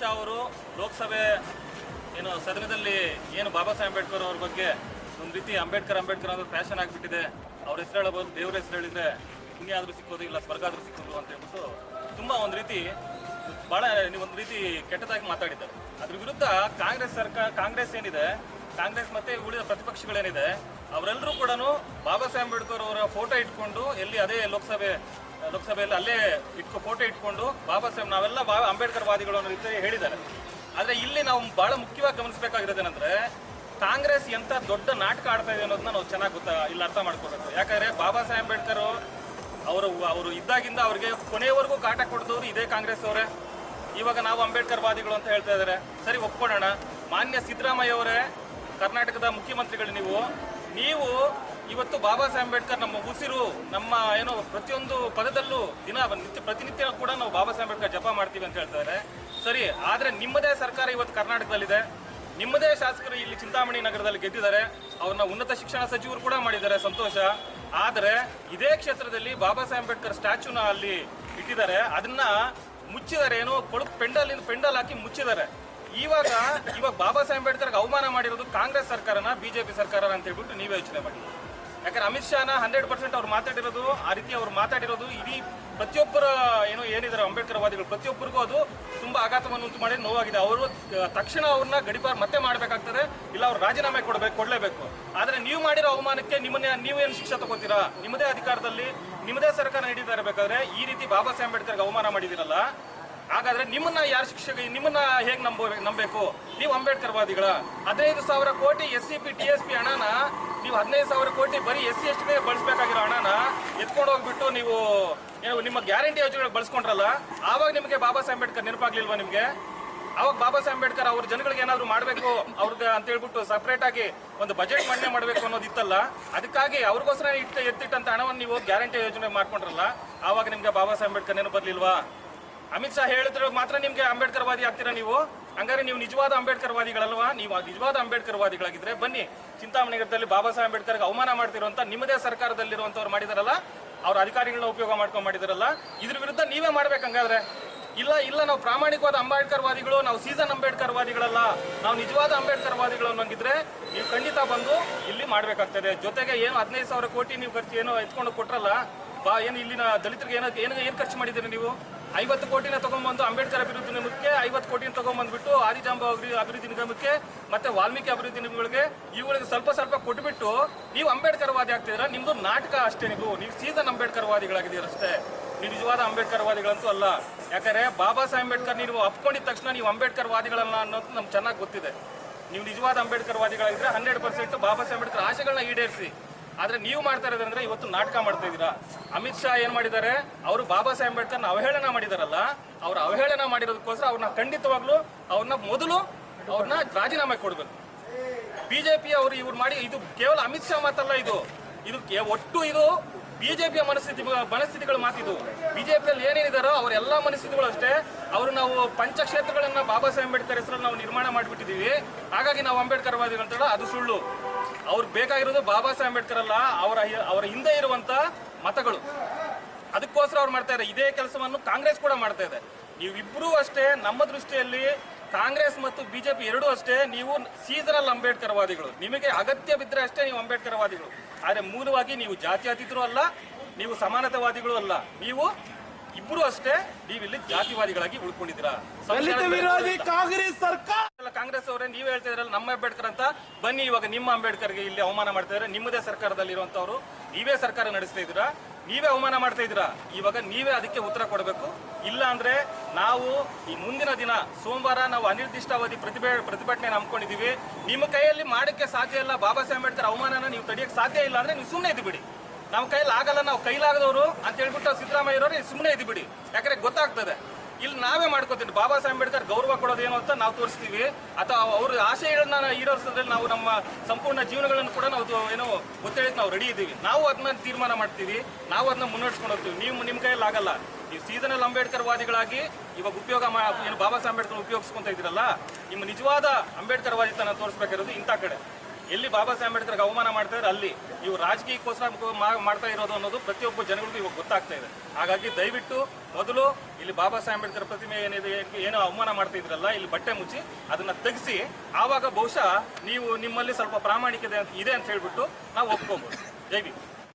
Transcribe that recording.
ಶಾ ಅವರು ಲೋಕಸಭೆ ಏನು ಸದನದಲ್ಲಿ ಏನು ಬಾಬಾ ಸಾಹೇಬ್ ಅಂಬೇಡ್ಕರ್ ಅವ್ರ ಬಗ್ಗೆ ಒಂದು ರೀತಿ ಅಂಬೇಡ್ಕರ್ ಅಂಬೇಡ್ಕರ್ ಅನ್ನೋದು ಫ್ಯಾಷನ್ ಆಗಿಬಿಟ್ಟಿದೆ. ಅವ್ರ ಹೆಸರು ಹೇಳಬಹುದು, ದೇವ್ರ ಹೆಸರು ಹೇಳಿದ್ರೆ ಹಿಂಗೆ ಆದ್ರೂ ಸಿಕ್ಕೋದು ಇಲ್ಲ ಸ್ವರ್ಗ ಆದ್ರೂ ಸಿಕ್ಕೋದು ಅಂತ ಹೇಳ್ಬಿಟ್ಟು ತುಂಬಾ ಒಂದು ರೀತಿ ಬಹಳ ಒಂದು ರೀತಿ ಕೆಟ್ಟದಾಗಿ ಮಾತಾಡಿದ್ದಾರೆ. ಅದ್ರ ವಿರುದ್ಧ ಕಾಂಗ್ರೆಸ್ ಸರ್ಕಾರ, ಕಾಂಗ್ರೆಸ್ ಏನಿದೆ, ಕಾಂಗ್ರೆಸ್ ಮತ್ತೆ ಉಳಿದ ಪ್ರತಿಪಕ್ಷಗಳೇನಿದೆ, ಅವರೆಲ್ಲರೂ ಕೂಡ ಬಾಬಾ ಸಾಹೇಬ್ ಅಂಬೇಡ್ಕರ್ ಅವರ ಫೋಟೋ ಇಟ್ಕೊಂಡು ಎಲ್ಲಿ ಅದೇ ಲೋಕಸಭೆ ಲೋಕಸಭೆಯಲ್ಲಿ ಅಲ್ಲೇ ಇಟ್ಕೊ ಫೋಟೋ ಇಟ್ಕೊಂಡು ಬಾಬಾ ಸಾಹೇಬ್, ನಾವೆಲ್ಲ ಬಾ, ಅಂಬೇಡ್ಕರ್ ವಾದಿಗಳು ಅನ್ನೋ ರೀತಿ ಹೇಳಿದ್ದಾರೆ. ಆದರೆ ಇಲ್ಲಿ ನಾವು ಬಹಳ ಮುಖ್ಯವಾಗಿ ಗಮನಿಸಬೇಕಾಗಿರೋದೇನಂದ್ರೆ ಕಾಂಗ್ರೆಸ್ ಎಂಥ ದೊಡ್ಡ ನಾಟಕ ಆಡ್ತಾ ಇದೆ ಅನ್ನೋದನ್ನ ನಾವು ಚೆನ್ನಾಗಿ ಗೊತ್ತಾ, ಇಲ್ಲಿ ಅರ್ಥ ಮಾಡ್ಕೋಬೇಕು ಯಾಕಂದ್ರೆ ಬಾಬಾ ಸಾಹೇಬ್ ಅಂಬೇಡ್ಕರ್ ಅವರು ಅವರು ಇದ್ದಾಗಿಂದ ಅವ್ರಿಗೆ ಕೊನೆಯವರೆಗೂ ಕಾಟ ಕೊಡಿದವರು ಇದೇ ಕಾಂಗ್ರೆಸ್ ಅವರೇ. ಇವಾಗ ನಾವು ಅಂಬೇಡ್ಕರ್ ವಾದಿಗಳು ಅಂತ ಹೇಳ್ತಾ ಇದ್ದಾರೆ ಸರಿ, ಒಪ್ಕೊಳ್ಳೋಣ. ಮಾನ್ಯ ಸಿದ್ದರಾಮಯ್ಯ ಅವರೇ ಕರ್ನಾಟಕದ ಮುಖ್ಯಮಂತ್ರಿಗಳು ನೀವು ನೀವು ಇವತ್ತು ಬಾಬಾ ಸಾಹೇಬ್ ಅಂಬೇಡ್ಕರ್ ನಮ್ಮ ಉಸಿರು, ನಮ್ಮ ಏನೋ ಪ್ರತಿಯೊಂದು ಪದದಲ್ಲೂ ದಿನ ನಿತ್ಯ ಪ್ರತಿನಿತ್ಯ ಕೂಡ ನಾವು ಬಾಬಾ ಸಾಹೇಬ್ ಅಂಬೇಡ್ಕರ್ ಜಪ ಮಾಡ್ತೀವಿ ಅಂತ ಹೇಳ್ತಾರೆ. ಸರಿ, ಆದರೆ ನಿಮ್ಮದೇ ಸರ್ಕಾರ ಇವತ್ತು ಕರ್ನಾಟಕದಲ್ಲಿದೆ. ನಿಮ್ಮದೇ ಶಾಸಕರು ಇಲ್ಲಿ ಚಿಂತಾಮಣಿ ನಗರದಲ್ಲಿ ಗೆದ್ದಿದ್ದಾರೆ. ಅವ್ರನ್ನ ಉನ್ನತ ಶಿಕ್ಷಣ ಸಚಿವರು ಕೂಡ ಮಾಡಿದ್ದಾರೆ, ಸಂತೋಷ. ಆದರೆ ಇದೇ ಕ್ಷೇತ್ರದಲ್ಲಿ ಬಾಬಾ ಸಾಹೇಬ್ ಅಂಬೇಡ್ಕರ್ ಸ್ಟ್ಯಾಚ್ಯೂನ ಅಲ್ಲಿ ಇಟ್ಟಿದ್ದಾರೆ. ಅದನ್ನ ಮುಚ್ಚಿದ್ದಾರೆ, ಏನೋ ಕೊಳಕು ಪೆಂಡಲ್ ಪೆಂಡಲ್ ಹಾಕಿ ಮುಚ್ಚಿದ್ದಾರೆ. ಇವಾಗ ಇವಾಗ ಬಾಬಾ ಸಾಹೇಬ್ ಅಂಬೇಡ್ಕರ್ ಅವಮಾನ ಮಾಡಿರೋದು ಕಾಂಗ್ರೆಸ್ ಸರ್ಕಾರನ, ಬಿಜೆಪಿ ಸರ್ಕಾರ ಅಂತ ಹೇಳ್ಬಿಟ್ಟು ನೀವೇ ಯೋಚನೆ ಮಾಡಿ. ಯಾಕಂದ್ರೆ ಅಮಿತ್ ಶಾನ ಹಂಡ್ರೆಡ್ ಪರ್ಸೆಂಟ್ ಅವ್ರು ಮಾತಾಡಿರೋದು, ಆ ರೀತಿ ಅವ್ರು ಮಾತಾಡಿರೋದು, ಇಡೀ ಪ್ರತಿಯೊಬ್ಬರ ಏನು ಏನಿದ್ದಾರೆ ಅಂಬೇಡ್ಕರ್ ವಾದಿಗಳು, ಪ್ರತಿಯೊಬ್ಬರಿಗೂ ಅದು ತುಂಬಾ ಆಘಾತವನ್ನು ಉಂಟು ಮಾಡಿ ನೋವಾಗಿದೆ. ಅವರು ತಕ್ಷಣ ಅವ್ರನ್ನ ಗಡಿಪಾರ್ ಮತ್ತೆ ಮಾಡಬೇಕಾಗ್ತದೆ, ಇಲ್ಲ ಅವ್ರು ರಾಜೀನಾಮೆ ಕೊಡಬೇಕು, ಕೊಡಲೇಬೇಕು. ಆದರೆ ನೀವು ಮಾಡಿರೋ ಅವಮಾನಕ್ಕೆ ನಿಮ್ಮನ್ನ, ನೀವೇನು ಶಿಕ್ಷೆ ತಗೋತೀರಾ? ನಿಮ್ಮದೇ ಅಧಿಕಾರದಲ್ಲಿ, ನಿಮ್ಮದೇ ಸರ್ಕಾರ ನಡೀತಾ ಇರಬೇಕಾದ್ರೆ ಈ ರೀತಿ ಬಾಬಾ ಸಾಹೇಬ್ ಅಂಬೇಡ್ಕರ್ಗೆ ಅವಮಾನ ಮಾಡಿದಿರಲ್ಲ ಹಾಗಾದ್ರೆ ನಿಮ್ಮನ್ನ ಯಾರು ಶಿಕ್ಷಕ ನಿಮ್ಮನ್ನ ಹೇಗೆ ನಂಬ ನಂಬಬೇಕು? ನೀವು ಅಂಬೇಡ್ಕರ್ ವಾದಿಗಳ. ಹದಿನೈದು ಸಾವಿರ ಕೋಟಿ S C P, T S P ಹಣನ ನೀವು ಹದಿನೈದು ಸಾವಿರ ಕೋಟಿ ಬರೀ ಎಸ್ ಸಿ ಎಸ್ ಟಿಗೆ ಬಳಸಬೇಕಾಗಿರೋ ಹಣನ ಎತ್ಕೊಂಡು ಹೋಗ್ಬಿಟ್ಟು ನೀವು ನಿಮ್ಮ ಗ್ಯಾರಂಟಿ ಯೋಜನೆಗಳು ಬಳಸ್ಕೊಂಡ್ರಲ್ಲ, ಆವಾಗ ನಿಮಗೆ ಬಾಬಾ ಸಾಹೇಬ್ ಅಂಬೇಡ್ಕರ್ ನೆನಪಾಗ್ಲಿಲ್ವಾ ನಿಮಗೆ? ಅವಾಗ ಬಾಬಾ ಸಾಹೇಬ್ ಅಂಬೇಡ್ಕರ್ ಅವ್ರ ಜನಗಳಿಗೆ ಏನಾದ್ರು ಮಾಡಬೇಕು ಅವ್ರಿಗೆ ಅಂತ ಹೇಳ್ಬಿಟ್ಟು ಸಪ್ರೇಟ್ ಆಗಿ ಒಂದು ಬಜೆಟ್ ಮಂಡನೆ ಮಾಡಬೇಕು ಅನ್ನೋದಿತ್ತಲ್ಲ ಅದಕ್ಕಾಗಿ ಅವ್ರಿಗೋಸ್ಕರ ಇಟ್ಟು ಎತ್ತಿಟ್ಟಂತ ಹಣವನ್ನು ನೀವು ಗ್ಯಾರಂಟಿ ಯೋಜನೆ ಮಾಡ್ಕೊಂಡ್ರಲ್ಲ, ಆವಾಗ ನಿಮ್ಗೆ ಬಾಬಾ ಸಾಹೇಬ್ ಅಂಬೇಡ್ಕರ್ ನೆನಪು ಬರ್ಲಿಲ್ವಾ? ಅಮಿತ್ ಶಾ ಹೇಳಿದ್ರೆ ಮಾತ್ರ ನಿಮ್ಗೆ ಅಂಬೇಡ್ಕರ್ ವಾದಿ ಆಗ್ತೀರಾ ನೀವು? ಹಂಗಾರೆ ನೀವು ನಿಜವಾದ ಅಂಬೇಡ್ಕರ್ ವಾದಿಗಳಲ್ವಾ ನೀವು ನಿಜವಾದ ಅಂಬೇಡ್ಕರ್ ವಾದಿಗಳಾಗಿದ್ರೆ ಬನ್ನಿ ಚಿಂತಾಮಣಿಗರದಲ್ಲಿ ಬಾಬಾ ಸಾಹೇಬ್ ಅಂಬೇಡ್ಕರ್ಗೆ ಅವಮಾನ ಮಾಡ್ತಿರುವಂತ ನಿಮ್ಮದೇ ಸರ್ಕಾರದಲ್ಲಿರುವಂತವ್ರು ಮಾಡಿದಾರಲ್ಲ, ಅವ್ರ ಅಧಿಕಾರಿಗಳನ್ನ ಉಪಯೋಗ ಮಾಡ್ಕೊಂಡು ಮಾಡಿದಾರಲ್ಲ, ಇದ್ರ ವಿರುದ್ಧ ನೀವೇ ಮಾಡ್ಬೇಕು ಹಂಗಾದ್ರೆ. ಇಲ್ಲ ಇಲ್ಲ, ನಾವು ಪ್ರಾಮಾಣಿಕವಾದ ಅಂಬೇಡ್ಕರ್ ವಾದಿಗಳು ನಾವು ಸೀಸನ್ ಅಂಬೇಡ್ಕರ್ ವಾದಿಗಳಲ್ಲ ನಾವು ನಿಜವಾದ ಅಂಬೇಡ್ಕರ್ ವಾದಿಗಳು ಅನ್ನೋಂಗಿದ್ರೆ ನೀವು ಖಂಡಿತ ಬಂದು ಇಲ್ಲಿ ಮಾಡ್ಬೇಕಾಗ್ತದೆ. ಜೊತೆಗೆ ಏನು ಹದಿನೈದು ಸಾವಿರ ಕೋಟಿ ನೀವು ಖರ್ಚು ಏನೋ ಎತ್ಕೊಂಡು ಕೊಟ್ರಲ್ಲ ಬಾ, ಏನು ಇಲ್ಲಿನ ದಲಿತರಿಗೆ ಏನ ಏನು ಏನು ಖರ್ಚು ಮಾಡಿದ್ದೀರಿ ನೀವು? ಐವತ್ತು ಕೋಟಿನ ತಗೊಂಡ್ಬಂದು ಅಂಬೇಡ್ಕರ್ ಅಭಿವೃದ್ಧಿ ನಿಗಮಕ್ಕೆ ಐವತ್ತು ಕೋಟಿನ ತಗೊಂಡ್ಬಂದ್ಬಿಟ್ಟು ಆದಿಜಾಂಬ ಅಭಿವೃದ್ಧಿ ಅಭಿವೃದ್ಧಿ ನಿಗಮಕ್ಕೆ ಮತ್ತೆ ವಾಲ್ಮೀಕಿ ಅಭಿವೃದ್ಧಿ ನಿಗಮಗಳಿಗೆ ಇವುಗಳಿಗೆ ಸ್ವಲ್ಪ ಸ್ವಲ್ಪ ಕೊಟ್ಟುಬಿಟ್ಟು ನೀವು ಅಂಬೇಡ್ಕರ್ ವಾದಿ ಆಗ್ತಿದ್ರ ನಿಮ್ದು ನಾಟಕ ಅಷ್ಟೇ ನೀವು. ನೀವು ಸೀಸನ್ ಅಂಬೇಡ್ಕರ್ ವಾದಿಗಳಾಗಿದ್ದೀರ ಅಷ್ಟೇ. ನೀವು ನಿಜವಾದ ಅಂಬೇಡ್ಕರ್ ವಾದಿಗಳಂತೂ ಅಲ್ಲ. ಯಾಕಂದ್ರೆ ಬಾಬಾ ಸಾಹೇಬ್ ಅಂಬೇಡ್ಕರ್ ನೀವು ಅಪ್ಕೊಂಡಿದ ತಕ್ಷಣ ನೀವು ಅಂಬೇಡ್ಕರ್ ವಾದಿಗಳಲ್ಲ ಅನ್ನೋದು ನಮ್ಗೆ ಚೆನ್ನಾಗಿ ಗೊತ್ತಿದೆ. ನೀವು ನಿಜವಾದ ಅಂಬೇಡ್ಕರ್ ವಾದಿಗಳಾಗಿದ್ರೆ ಹನ್ನೆರಡು ಪರ್ಸೆಂಟ್ ಬಾಬಾ ಸಾಹೇಬ್ ಅಂಬೇಡ್ಕರ್ ಆಶೆಗಳನ್ನ ಈಡೇರಿಸಿ. ಆದ್ರೆ ನೀವು ಮಾಡ್ತಾ ಇರೋದಂದ್ರೆ ಇವತ್ತು ನಾಟಕ ಮಾಡ್ತಾ ಇದ್ದೀರಾ? ಅಮಿತ್ ಶಾ ಏನ್ ಮಾಡಿದ್ದಾರೆ? ಅವರು ಬಾಬಾ ಸಾಹೇಬ್ ಅಂಬೇಡ್ಕರ್ನ ಅವಹೇಳನ ಮಾಡಿದಾರಲ್ಲ, ಅವ್ರ ಅವಹೇಳನ ಮಾಡಿರೋದಕ್ಕೋಸ್ಕರ ಅವ್ರನ್ನ ಖಂಡಿತವಾಗ್ಲೂ ಅವ್ರನ್ನ ಮೊದಲು ಅವ್ರನ್ನ ರಾಜೀನಾಮೆ ಕೊಡ್ಬೇಕು. ಬಿಜೆಪಿ ಅವರು ಇವ್ರು ಮಾಡಿ, ಇದು ಕೇವಲ ಅಮಿತ್ ಶಾ ಮಾತಲ್ಲ ಇದು. ಇದು ಒಟ್ಟು ಇದು ಬಿಜೆಪಿಯ ಮನಸ್ಥಿತಿ ಮನಸ್ಥಿತಿಗಳ ಮಾತಿದ್ದು. ಬಿಜೆಪಿಯಲ್ಲಿ ಏನೇನಿದಾರೋ ಅವ್ರ ಎಲ್ಲಾ ಮನಸ್ಥಿತಿಗಳು ಅಷ್ಟೇ. ಅವರು ನಾವು ಪಂಚಕ್ಷೇತ್ರಗಳನ್ನ ಬಾಬಾ ಸಾಹೇಬ್ ಅಂಬೇಡ್ಕರ್ ಹೆಸರಲ್ಲಿ ನಾವು ನಿರ್ಮಾಣ ಮಾಡಿಬಿಟ್ಟಿದ್ದೀವಿ. ಹಾಗಾಗಿ ನಾವು ಅಂಬೇಡ್ಕರ್ ವಾದಿಗಳು ಅಂತ ಅದು ಸುಳ್ಳು. ಅವ್ರು ಬೇಕಾಗಿರೋದು ಬಾಬಾ ಸಾಹೇಬ್ ಅಂಬೇಡ್ಕರ್ ಅಲ್ಲ, ಅವರ ಅವರ ಹಿಂದೆ ಇರುವಂತ ಮತಗಳು. ಅದಕ್ಕೋಸ್ಕರ ಅವ್ರು ಮಾಡ್ತಾ ಇದ್ದಾರೆ. ಇದೇ ಕೆಲಸವನ್ನು ಕಾಂಗ್ರೆಸ್ ಕೂಡ ಮಾಡ್ತಾ ಇದೆ. ನೀವಿಬ್ರು ಅಷ್ಟೇ ನಮ್ಮ ದೃಷ್ಟಿಯಲ್ಲಿ ಕಾಂಗ್ರೆಸ್ ಮತ್ತು ಬಿಜೆಪಿ ಎರಡೂ ಅಷ್ಟೇ ನೀವು ಸೀಸನಲ್ ಅಂಬೇಡ್ಕರ್ ವಾದಿಗಳು. ನಿಮಗೆ ಅಗತ್ಯ ಬಿದ್ದರೆ ಅಷ್ಟೇ ನೀವು ಅಂಬೇಡ್ಕರ್ ವಾದಿಗಳು. ಆದರೆ ಮೂಲವಾಗಿ ನೀವು ಜಾತ್ಯಾತೀತರು ಅಲ್ಲ ನೀವು ಸಮಾನತಾವಾದಿಗಳು ಅಲ್ಲ. ನೀವು ಇಬ್ಬರು ಅಷ್ಟೇ ನೀವಿಲ್ಲಿ ಜಾತಿವಾದಿಗಳಾಗಿ ಉಳ್ಕೊಂಡಿದ್ದೀರಾ. ವಿರೋಧಿ ಕಾಂಗ್ರೆಸ್ ಸರ್ಕಾರ. ಕಾಂಗ್ರೆಸ್ ಅವರೇ ನೀವು ಹೇಳ್ತಾ ಇದ್ರಲ್ಲ ನಮ್ಮ ಅಂಬೇಡ್ಕರ್ ಅಂತ. ಬನ್ನಿ ಇವಾಗ ನಿಮ್ಮ ಅಂಬೇಡ್ಕರ್ಗೆ ಇಲ್ಲಿ ಅವಮಾನ ಮಾಡ್ತಾ ಇದ್ರೆ. ನಿಮ್ಮದೇ ಸರ್ಕಾರದಲ್ಲಿ ಇರುವಂತವ್ರು ನೀವೇ ಸರ್ಕಾರ ನಡೆಸ್ತಾ ಇದ್ದೀರಾ? ನೀವೇ ಅವಮಾನ ಮಾಡ್ತಾ ಇದ್ದೀರಾ? ಇವಾಗ ನೀವೇ ಅದಕ್ಕೆ ಉತ್ತರ ಕೊಡಬೇಕು. ಇಲ್ಲ ಅಂದ್ರೆ ನಾವು ಈ ಮುಂದಿನ ದಿನ ಸೋಮವಾರ ನಾವು ಅನಿರ್ದಿಷ್ಟಾವಧಿ ಪ್ರತಿಭೆ ಪ್ರತಿಭಟನೆ ನಂಬ್ಕೊಂಡಿದೀವಿ ನಿಮ್ಮ ಕೈಯಲ್ಲಿ ಮಾಡಕ್ಕೆ ಸಾಧ್ಯ ಇಲ್ಲ. ಬಾಬಾ ಸಾಹೇಬ್ ಅಂಬೇಡ್ಕರ್ ಅವಮಾನನ ನೀವು ತಡೆಯಕ್ಕೆ ಸಾಧ್ಯ ಇಲ್ಲ ಅಂದ್ರೆ ನೀವು ಸುಮ್ಮನೆ ಇದ್ದು ಬಿಡಿ ನಮ್ಮ ಕೈಯಲ್ಲಿ ಆಗಲ್ಲ. ನಾವು ಕೈಲಾಗದವರು ಅಂತ ಹೇಳ್ಬಿಟ್ಟು ಸಿದ್ದರಾಮಯ್ಯವರು ಸುಮ್ಮನೆ ಇದ್ದು ಬಿಡಿ ಯಾಕಂದ್ರೆ ಗೊತ್ತಾಗ್ತದೆ. ಇಲ್ಲಿ ನಾವೇ ಮಾಡ್ಕೋತೀವಿ ಬಾಬಾ ಸಾಹೇಬ್ ಅಂಬೇಡ್ಕರ್ ಗೌರವ ಕೊಡೋದೇನು ಅಂತ ನಾವು ತೋರಿಸ್ತೀವಿ. ಅಥವಾ ಅವ್ರ ಆಶಯಗಳನ್ನ ಈಡೇರಿಸೋದ್ರಲ್ಲಿ ನಾವು ನಮ್ಮ ಸಂಪೂರ್ಣ ಜೀವನಗಳನ್ನು ಕೂಡ ನಾವು ಏನೋ ಗೊತ್ತೇಳಕ್ಕೆ ನಾವು ರೆಡಿ ಇದ್ದೀವಿ. ನಾವು ಅದನ್ನ ತೀರ್ಮಾನ ಮಾಡ್ತೀವಿ. ನಾವು ಅದನ್ನ ಮುನ್ನಡೆಸ್ಕೊಂಡು ಹೋಗ್ತೀವಿ. ನೀವು ನಿಮ್ಮ ಕೈಯಲ್ಲಿ ಆಗಲ್ಲ. ನೀವು ಸೀಸನಲ್ ಅಂಬೇಡ್ಕರ್ ವಾದಿಗಳಾಗಿ ಇವಾಗ ಉಪಯೋಗ ಏನು ಬಾಬಾ ಸಾಹೇಬ್ ಅಂಬೇಡ್ಕರ್ ಉಪಯೋಗಿಸ್ಕೊಂತ ಇದ್ದೀರಲ್ಲ, ನಿಮ್ಮ ನಿಜವಾದ ಅಂಬೇಡ್ಕರ್ ವಾದಿತನ ತೋರಿಸ್ಬೇಕಿರೋದು ಇಂಥ ಕಡೆ. ಎಲ್ಲಿ ಬಾಬಾ ಸಾಹೇಬ್ ಅಂಬೇಡ್ಕರ್ ಅವಮಾನ ಮಾಡ್ತಾ ಇದ್ದಾರೆ, ಅಲ್ಲಿ ಇವು ರಾಜಕೀಯಕ್ಕೋಸ್ಕರ ಮಾಡ್ತಾ ಇರೋದು ಅನ್ನೋದು ಪ್ರತಿಯೊಬ್ಬ ಜನಗಳಿಗೂ ಇವಾಗ ಗೊತ್ತಾಗ್ತಾ ಇದೆ. ಹಾಗಾಗಿ ದಯವಿಟ್ಟು ಮೊದಲು ಇಲ್ಲಿ ಬಾಬಾ ಸಾಹೇಬ್ ಅಂಬೇಡ್ಕರ್ ಪ್ರತಿಮೆ ಏನಿದೆ, ಏನೋ ಅವಮಾನ ಮಾಡ್ತಾ ಇದ್ರಲ್ಲ, ಇಲ್ಲಿ ಬಟ್ಟೆ ಮುಚ್ಚಿ ಅದನ್ನ ತೆಗೆಸಿ, ಆವಾಗ ಬಹುಶಃ ನೀವು ನಿಮ್ಮಲ್ಲಿ ಸ್ವಲ್ಪ ಪ್ರಾಮಾಣಿಕತೆ ಇದೆ ಅಂತ ಹೇಳ್ಬಿಟ್ಟು ನಾವು ಒಪ್ಕೊಬೋದು. ಜೈ